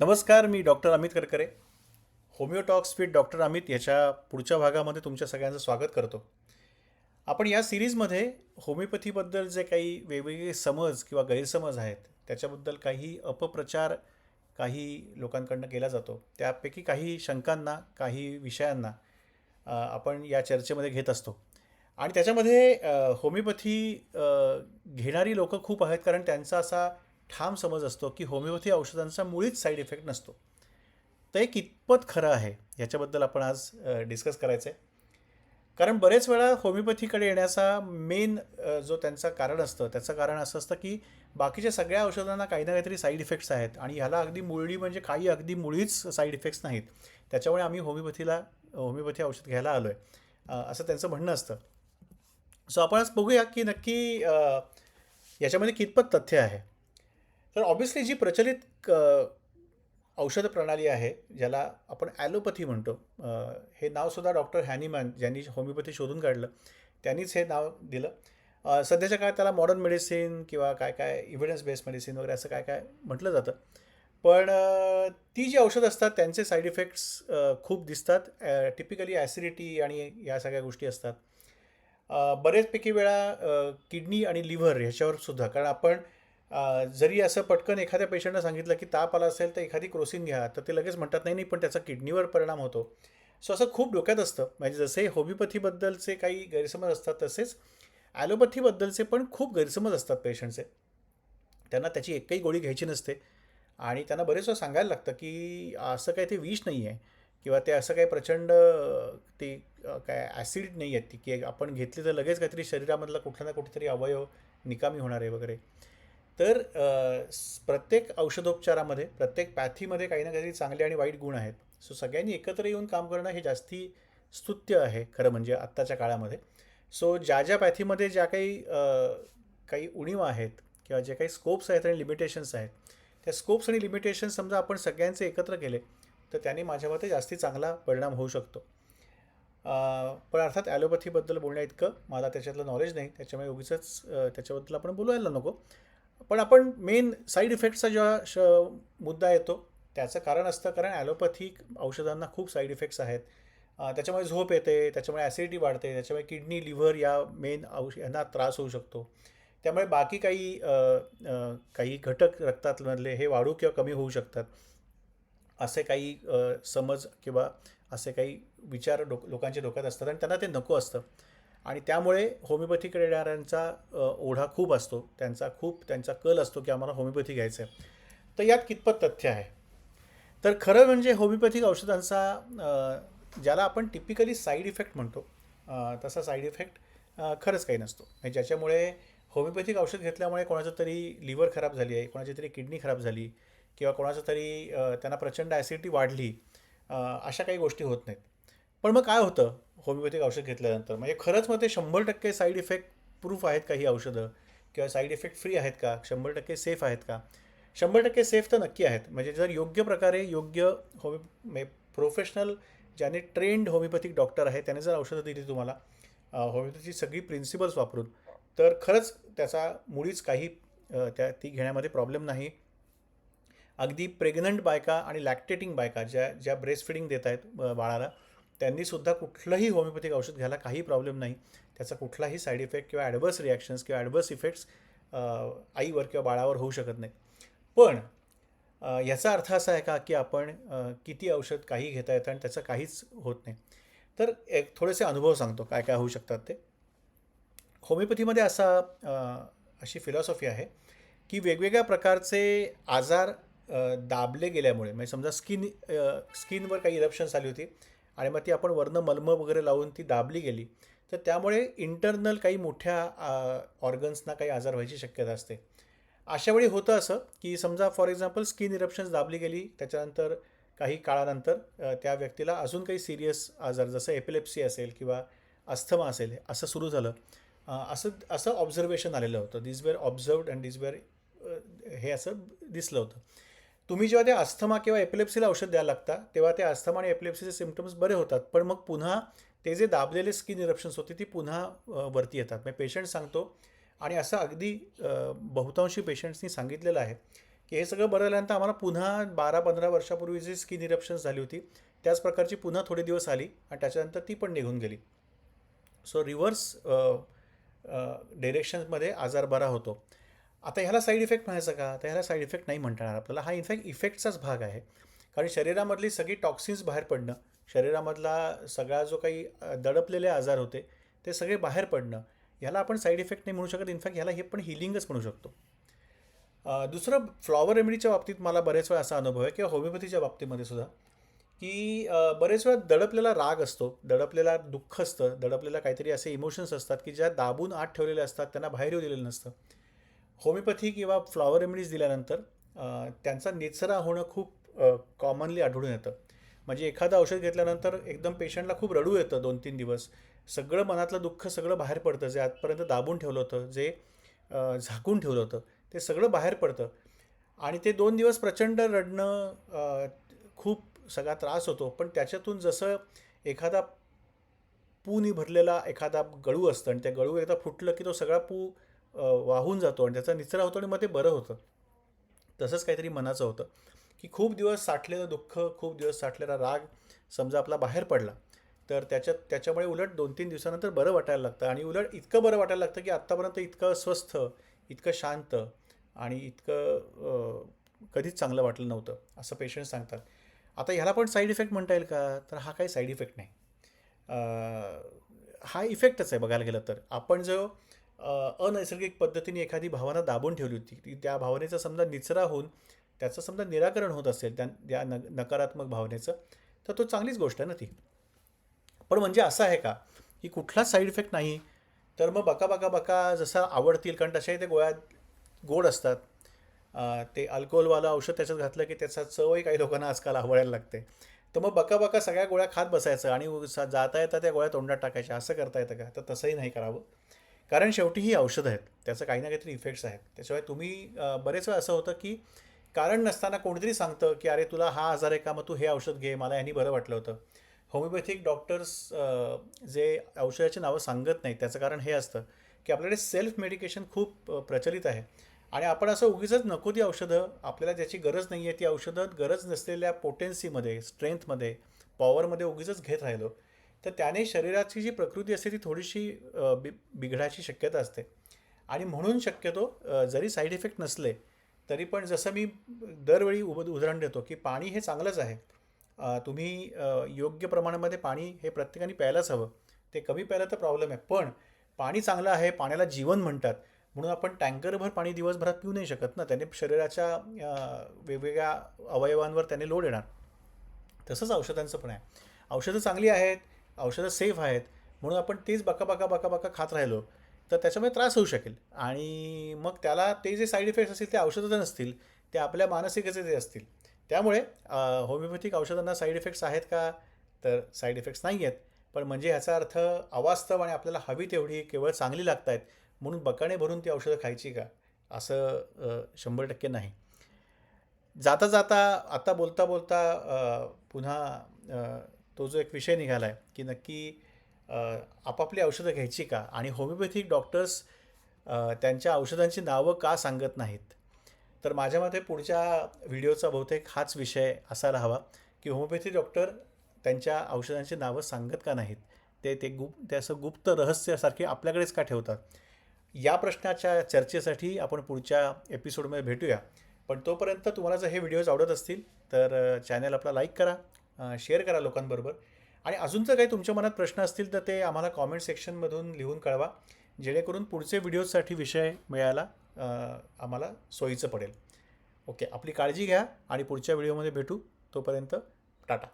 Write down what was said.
नमस्कार मी doctor Amit Karkare. Homeotox with doctor Amit याच्या पुढच्या भागामध्ये तुमच्या सगळ्यांचं स्वागत करतो. आपण या सिरीजमध्ये होमिओपॅथीबद्दल जे काही वेगवेगळे समज किंवा गैरसमज आहेत त्याच्याबद्दल काही अपप्रचार काही लोकांकडनं केला जातो. त्यापैकी काही शंकांना काही विषयांना आपण या चर्चेमध्ये घेत असतो. आणि त्याच्यामध्ये होमिओपॅथी घेणारी लोकं खूप आहेत कारण त्यांचा असा ठाम समज असतो की होमिओपॅथी औषधांचा मुळीच साईड इफेक्ट नसतो. तर हे कितपत खरं आहे याच्याबद्दल आपण आज डिस्कस करायचं आहे कारण बरेच वेळा होमिओपॅथीकडे येण्याचा मेन जो त्यांचा कारण असतं त्याचं कारण असं असतं की बाकीच्या सगळ्या औषधांना काही ना काहीतरी साईड इफेक्ट्स आहेत आणि ह्याला अगदी मुळी म्हणजे काही अगदी मुळीच साईड इफेक्ट्स नाहीत. त्याच्यामुळे आम्ही होमिओपॅथीला होमिओपॅथी औषध घ्यायला आलो आहे असं त्यांचं म्हणणं असतं. सो आपण आज बघूया की नक्की याच्यामध्ये कितपत तथ्य आहे. तर ऑब्व्हियसली जी प्रचलित क औषध प्रणाली आहे ज्याला आपण ॲलोपथी म्हणतो हे नावसुद्धा डॉक्टर हॅनीमॅन ज्यांनी होमिओपॅथी शोधून काढलं त्यांनीच हे नाव दिलं. सध्याच्या काळात त्याला मॉडर्न मेडिसिन किंवा काय काय इव्हिडन्स बेस्ड मेडिसिन वगैरे असं काय काय म्हटलं जातं. पण ती जी औषधं असतात त्यांचे साईड इफेक्ट्स खूप दिसतात. टिपिकली ॲसिडिटी आणि या सगळ्या गोष्टी असतात. बरेचपैकी वेळा किडनी आणि लिव्हर ह्याच्यावर सुद्धा कारण आपण जरी असं पटकन एखाद्या पेशंटनं सांगितलं की ताप आला असेल तर एखादी क्रोसिन घ्या तर ते लगेच म्हणतात नाही नाही पण त्याचा किडनीवर परिणाम होतो. सो असं खूप डोक्यात असतं. म्हणजे जसे होमिओपॅथीबद्दलचे काही गैरसमज असतात तसेच ॲलोपॅथीबद्दलचे पण खूप गैरसमज असतात पेशंटचे. त्यांना त्याची एकही गोळी घ्यायची नसते. आणि त्यांना बरेच वेळा सांगायला लागतं की असं काही ते विष नाही आहे किंवा ते असं काही प्रचंड ते काय ॲसिड नाही आहेत ती की आपण घेतली तर लगेच काहीतरी शरीरामधला कुठला ना कुठेतरी अवयव निकामी होणार आहे वगैरे. तर प्रत्येक औषधोपचारामध्ये प्रत्येक पॅथीमध्ये काही ना काहीतरी चांगले आणि वाईट गुण आहेत. सो सगळ्यांनी एकत्र येऊन काम करणं हे जास्ती स्तुत्य आहे खरं म्हणजे आत्ताच्या काळामध्ये. सो ज्या ज्या पॅथीमध्ये ज्या काही काही उणीव आहेत किंवा जे काही स्कोप्स आहेत आणि लिमिटेशन्स आहेत त्या स्कोप्स आणि लिमिटेशन्स समजा आपण सगळ्यांचे एकत्र केले तर त्याने माझ्या मते जास्ती चांगला परिणाम होऊ शकतो. पण अर्थात ॲलोपॅथीबद्दल बोलण्या इतकं मला त्याच्यातलं नॉलेज नाही त्याच्यामुळे उगीच त्याच्याबद्दल आपण बोलायला नको. पण आपण मेन साईड इफेक्टचा जेव्हा श मुद्दा येतो त्याचं कारण असतं कारण ॲलोपॅथिक औषधांना खूप साईड इफेक्ट्स आहेत. त्याच्यामुळे झोप येते त्याच्यामुळे ॲसिडिटी वाढते त्याच्यामुळे किडनी लिव्हर या मेन औष यांना त्रास होऊ शकतो. त्यामुळे बाकी काही काही घटक रक्तातमधले हे वाढू किंवा कमी होऊ शकतात. असे काही समज किंवा असे काही विचार डोक लोकांच्या डोक्यात असतात आणि त्यांना ते नको असतं. आणि त्यामुळे होमिओपॅथीकडे येणाऱ्यांचा ओढा खूप असतो. त्यांचा खूप त्यांचा कल असतो की आम्हाला होमिओपॅथी घ्यायचं आहे. तर यात कितपत तथ्य आहे? तर खरं म्हणजे होमिओपॅथिक औषधांचा ज्याला आपण टिपिकली साईड इफेक्ट म्हणतो तसा साईड इफेक्ट खरंच काही नसतो. म्हणजे ज्याच्यामुळे होमिओपॅथिक औषध घेतल्यामुळे कोणाचं तरी लिव्हर खराब झाली आहे कोणाची तरी किडनी खराब झाली किंवा कोणाचं तरी त्यांना प्रचंड ॲसिडिटी वाढली अशा काही गोष्टी होत नाहीत. पण मग काय होतं? होमिओपॅथिक औषध घेतल्यानंतर म्हणजे खरंच मग ते शंभर टक्के साईड इफेक्ट प्रूफ आहेत का ही औषधं? किंवा साईड इफेक्ट फ्री आहेत का? शंभर टक्के सेफ आहेत का? शंभर टक्के सेफ तर नक्की आहेत. म्हणजे जर योग्य प्रकारे योग्य होमि म्हणजे प्रोफेशनल ज्याने ट्रेंड होमिओपॅथिक डॉक्टर आहे त्याने जर औषधं दिली तुम्हाला होमिओपॅथीची सगळी प्रिन्सिपल्स वापरून तर खरंच त्याचा मुळीच काही त्या ती घेण्यामध्ये प्रॉब्लेम नाही. अगदी प्रेग्नंट बायका आणि लॅक्टेटिंग बायका ज्या ज्या ब्रेस्ट फिडिंग देत आहेत बाळाला त्यांनीसुद्धा कुठलंही होमिओपॅथिक औषध घ्यायला काही प्रॉब्लेम नाही. त्याचा कुठलाही साईड इफेक्ट किंवा ॲडवर्स रिॲक्शन्स किंवा ॲडवर्स इफेक्ट्स आईवर किंवा बाळावर होऊ शकत नाही. पण याचा अर्थ असा आहे का की आपण किती औषध काही घेता येतं आणि त्याचं काहीच होत नाही. तर एक थोडेसे अनुभव सांगतो काय काय होऊ शकतात ते. होमिओपॅथीमध्ये असा अशी फिलॉसॉफी आहे की वेगवेगळ्या प्रकारचे आजार दाबले गेल्यामुळे म्हणजे समजा स्किन स्किनवर काही इरप्शन्स आली होती आणि मग ती आपण वरनं मलम वगैरे लावून ती दाबली गेली तर त्यामुळे इंटरनल काही मोठ्या ऑर्गन्सना काही आजार व्हायची शक्यता असते. अशा वेळी होतं असं की समजा फॉर एक्झाम्पल स्किन इरप्शन्स दाबली गेली त्याच्यानंतर काही काळानंतर त्या व्यक्तीला अजून काही सिरियस आजार जसं एपिलेप्सी असेल किंवा अस्थमा असेल असं सुरू झालं. असं असं ऑब्झर्वेशन आलेलं होतं. This were observed and this were हे असं दिसलं होतं. तुम्ही जेव्हा त्या अस्थमा किंवा एपिलेप्सीला औषध द्यायला लागता तेव्हा ते अस्थमा आणि एपिलेप्सीचे सिम्पटम्स बरे होतात. पण मग पुन्हा ते जे दाबलेले स्किन इरप्शन्स होते ती पुन्हा वरती येतात. म्हणजे पेशंट सांगतो. आणि असं अगदी बहुतांशी पेशंट्सनी सांगितलेलं आहे की हे सगळं बरं झाल्यानंतर आम्हाला पुन्हा बारा पंधरा वर्षापूर्वी जी स्किन इरप्शन्स झाली होती त्याच प्रकारची पुन्हा थोडे दिवस आली आणि त्याच्यानंतर ती पण निघून गेली. सो रिव्हर्स डिरेक्शन्समध्ये आजार बरा होतो. आता ह्याला साईड इफेक्ट म्हणायचं का? तर ह्याला साईड इफेक्ट नाही म्हणता येणार. आपल्याला हा इनफॅक्ट इफेक्टचाच भाग आहे. कारण शरीरामधली सगळी टॉक्सिन्स बाहेर पडणं शरीरामधला सगळा जो काही दडपलेले आजार होते ते सगळे बाहेर पडणं ह्याला आपण साईड इफेक्ट नाही म्हणू शकत. इनफॅक्ट ह्याला हे पण हिलिंगच म्हणू शकतो. दुसरं फ्लॉवर रेमेडीच्या बाबतीत मला बरेच वेळा असा अनुभव आहे किंवा होमिओपॅथीच्या बाबतीमध्ये सुद्धा की बरेच वेळा दडपलेला राग असतो दडपलेला दुःख असतं दडपलेला काहीतरी असे इमोशन्स असतात की ज्या दाबून आत ठेवलेले असतात त्यांना बाहेर येऊ दिलेलं नसतं. होमिओपॅथी किंवा फ्लॉवर रेमेडीज दिल्यानंतर त्यांचा निचरा होणं खूप कॉमनली आढळून येतं. म्हणजे एखादं औषध घेतल्यानंतर एकदम पेशंटला खूप रडू येतं दोन तीन दिवस. सगळं मनातलं दुःख सगळं बाहेर पडतं. जे आजपर्यंत दाबून ठेवलं होतं जे झाकून ठेवलं होतं ते सगळं बाहेर पडतं. आणि ते दोन दिवस प्रचंड रडणं खूप सगळा त्रास होतो. पण त्याच्यातून जसं एखादा पूनी भरलेला एखादा गळू असतं आणि त्या गळू एकदा फुटलं की तो सगळा पू वाहून जातो आणि त्याचा निचरा होतो आणि मग ते बरं होतं. तसंच काहीतरी मनाचं होतं की खूप दिवस साठलेलं दुःख खूप दिवस साठलेला राग समजा आपला बाहेर पडला तर त्याच्यात त्याच्यामुळे उलट दोन तीन दिवसानंतर बरं वाटायला लागतं आणि उलट इतकं बरं वाटायला लागतं की आत्तापर्यंत इतकं स्वस्थ इतकं शांत आणि इतकं कधीच चांगलं वाटलं नव्हतं असं पेशंट सांगतात. आता ह्याला पण साईड इफेक्ट म्हणता येईल का? तर हा काही साईड इफेक्ट नाही. हा इफेक्टच आहे बघायला गेलं तर. आपण जो अनैसर्गिक पद्धतीने एखादी भावना दाबून ठेवली होती ती त्या भावनेचा समजा निचरा होऊन त्याचं समजा निराकरण होत असेल त्या त्या न नकारात्मक भावनेचं तर तो चांगलीच गोष्ट आहे ना ती. पण म्हणजे असं आहे का? की कुठलाच साईड इफेक्ट नाही तर मग बका बका बका जसं आवडतील कारण तशाही ते गोळ्या गोड असतात. ते अल्कोहोलवालं औषध त्याच्यात घातलं की त्याचा चवही काही लोकांना आजकाल आवडायला लागते. तर मग बका बका सगळ्या गोळ्या खात बसायचं आणि जाता येता त्या गोळ्या तोंडात टाकायच्या असं करता येतं का? तर तसंही नाही करावं. कारण शेवटी ही औषधं आहेत त्याचं काही ना काहीतरी इफेक्ट्स आहेत. त्याशिवाय तुम्ही बरेच वेळा असं होतं की कारण नसताना कोणीतरी सांगतं की अरे तुला हा आजार आहे का मग तू हे औषध घे मला यांनी बरं वाटलं होतं. होमिओपॅथिक डॉक्टर्स जे औषधाची नावं सांगत नाहीत त्याचं कारण हे असतं की आपल्याकडे सेल्फ मेडिकेशन खूप प्रचलित आहे. आणि आपण असं उगीच नको ती औषधं आपल्याला ज्याची गरज नाही आहे ती औषधं गरज नसलेल्या पोटेन्सीमध्ये स्ट्रेंथमध्ये पॉवरमध्ये उगीच घेत राहिलो. तर त्याने शरीराची जी प्रकृती असते ती थोडीशी बि बिघडायची शक्यता असते. आणि म्हणून शक्यतो जरी साईड इफेक्ट नसले तरी पण जसं मी दरवेळी उब उदाहरण देतो की पाणी हे चांगलंच आहे. तुम्ही योग्य प्रमाणामध्ये पाणी हे प्रत्येकाने प्यायलाच हवं. ते कमी प्यायला तर प्रॉब्लेम आहे. पण पाणी चांगलं आहे पाण्याला जीवन म्हणतात. म्हणून आपण टँकरभर पाणी दिवसभरात पिऊ नाही शकत ना. त्याने शरीराच्या वेगवेगळ्या अवयवांवर त्याने लोड येणार. तसंच औषधांचं पण आहे. औषधं चांगली आहेत औषधं सेफ आहेत म्हणून आपण तेच बका बका बका बका खात राहिलो तर त्याच्यामुळे त्रास होऊ शकेल. आणि मग त्याला ते जे साईड इफेक्ट्स असतील ते औषधं नसतील ते आपल्या मानसिकचे जे असतील त्यामुळे होमिओपॅथिक औषधांना साईड इफेक्ट्स आहेत का? तर साईड इफेक्ट्स नाही आहेत पण म्हणजे ह्याचा अर्थ अवास्तव आणि आपल्याला हवी तेवढी केवळ चांगली लागत आहेत म्हणून बकाणे भरून ती औषधं खायची का? असं शंभर टक्के नाही. जाता जाता आता बोलता बोलता पुन्हा तो जो एक विषय निघाला आहे की नक्की आपापली औषधं घ्यायची का? आणि होमिओपॅथिक डॉक्टर्स त्यांच्या औषधांची नावं का सांगत नाहीत? तर माझ्या मते पुढच्या व्हिडिओचा बहुतेक हाच विषय असायला हवा की होमिओपॅथी डॉक्टर त्यांच्या औषधांची नावं सांगत का नाहीत? ते ते गुप ते असं गुप्त रहस्यासारखे आपल्याकडेच का ठेवतात? या प्रश्नाच्या चर्चेसाठी आपण पुढच्या एपिसोडमध्ये भेटूया. पण तोपर्यंत तुम्हाला जर हे व्हिडिओज आवडत असतील तर चॅनल आपला लाईक करा. शेअर करा लोकांबरोबर. आणि अजून जर काही तुमच्या मनात प्रश्न असतील तर ते आम्हाला कॉमेंट सेक्शनमधून लिहून कळवा जेणेकरून पुढचे व्हिडिओजसाठी विषय मिळायला आम्हाला सोयीचं पडेल. ओके आपली काळजी घ्या आणि पुढच्या व्हिडिओमध्ये भेटू. तोपर्यंत टाटा.